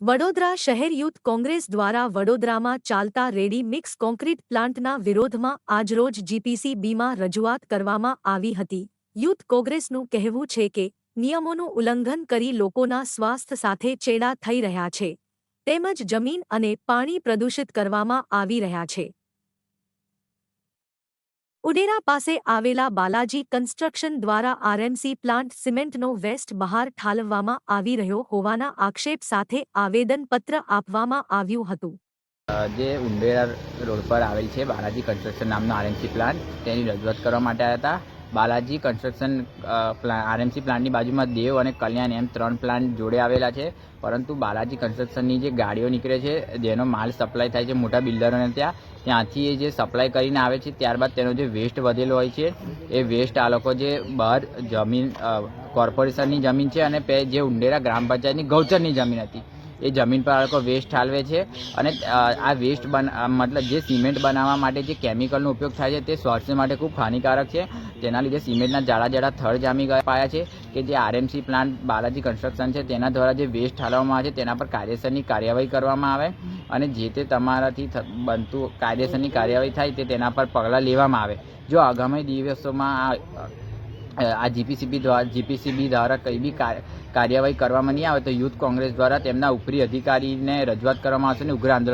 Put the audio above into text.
વડોદરા શહેર યુથ કોંગ્રેસ દ્વારા વડોદરામાં ચાલતા રેડી મિક્સ કોન્ક્રીટ પ્લાન્ટના વિરોધમાં આજરોજ જીપીસીબીમાં રજૂઆત કરવામાં આવી હતી. યુથ કોંગ્રેસનું કહેવું છે કે, નિયમોનું ઉલ્લંઘન કરી લોકોના સ્વાસ્થ્ય સાથે ચેડા થઈ રહ્યા છે. તેમજ જમીન અને પાણી પ્રદૂષિત કરવામાં આવી રહ્યા છે. ઉડેરા પાસે આવેલા બાલાજી કન્સ્ટ્રક્શન દ્વારા આરએમસી પ્લાન્ટ સિમેન્ટનો વેસ્ટ બહાર ઠાલવવામાં આવી રહ્યો હોવાના આક્ષેપ સાથે આવેદનપત્ર આપવામાં આવ્યું હતું. જે ઉંડેરા રોડ પર આવેલ છે બાલાજી કન્સ્ટ્રક્શન નામનો આરએમસી પ્લાન્ટ, તેની રજૂઆત કરવા માટે આવ્યા હતા. બાલાજી કન્સ્ટ્રક્શન આરએમસી પ્લાન્ટની બાજુમાં દેવ અને કલ્યાણ એમ ત્રણ પ્લાન્ટ જોડે આવેલા છે. પરંતુ બાલાજી કન્સ્ટ્રક્શનની જે ગાડીઓ નીકળે છે, જેનો માલ સપ્લાય થાય છે મોટા બિલ્ડરોને ત્યાં, ત્યાંથી એ જે સપ્લાય કરીને આવે છે, ત્યારબાદ તેનો જે વેસ્ટ વધેલો હોય છે, એ વેસ્ટ આ લોકો જે બહાર જમીન કોર્પોરેશનની જમીન છે અને જે ઉંડેરા ગ્રામ પંચાયતની ગૌચરની જમીન હતી. એ જમીન પર આ લોકો વેસ્ટ ઠાલવે છે અને આ વેસ્ટ મતલબ જે સિમેન્ટ બનાવવા માટે જે કેમિકલનો ઉપયોગ થાય છે તે સ્વાસ્થ્ય માટે ખૂબ હાનિકારક છે. તેના લીધે સિમેન્ટના જાડા જાડા થર જામી ગયા પાયા છે કે જે આરએમસી પ્લાન્ટ બાલાજી કન્સ્ટ્રક્શન છે તેના દ્વારા જે વેસ્ટ ઠાલવવામાં આવે છે તેના પર કાયદેસરની કાર્યવાહી કરવામાં આવે અને જે તે તમારાથી બનતું કાયદેસરની કાર્યવાહી થાય તે તેના પર પગલાં લેવામાં આવે. જો આગામી દિવસોમાં આ આ જીપીસીબી દ્વારા જીપીસીબી દ્વારા કંઈ બી કાર- કાર્યવાહી કરવામાં નહીં આવે તો યુથ કોંગ્રેસ દ્વારા તેમના ઉપરી અધિકારીને રજૂઆત કરવામાં આવશે અને ઉગ્ર આંદોલન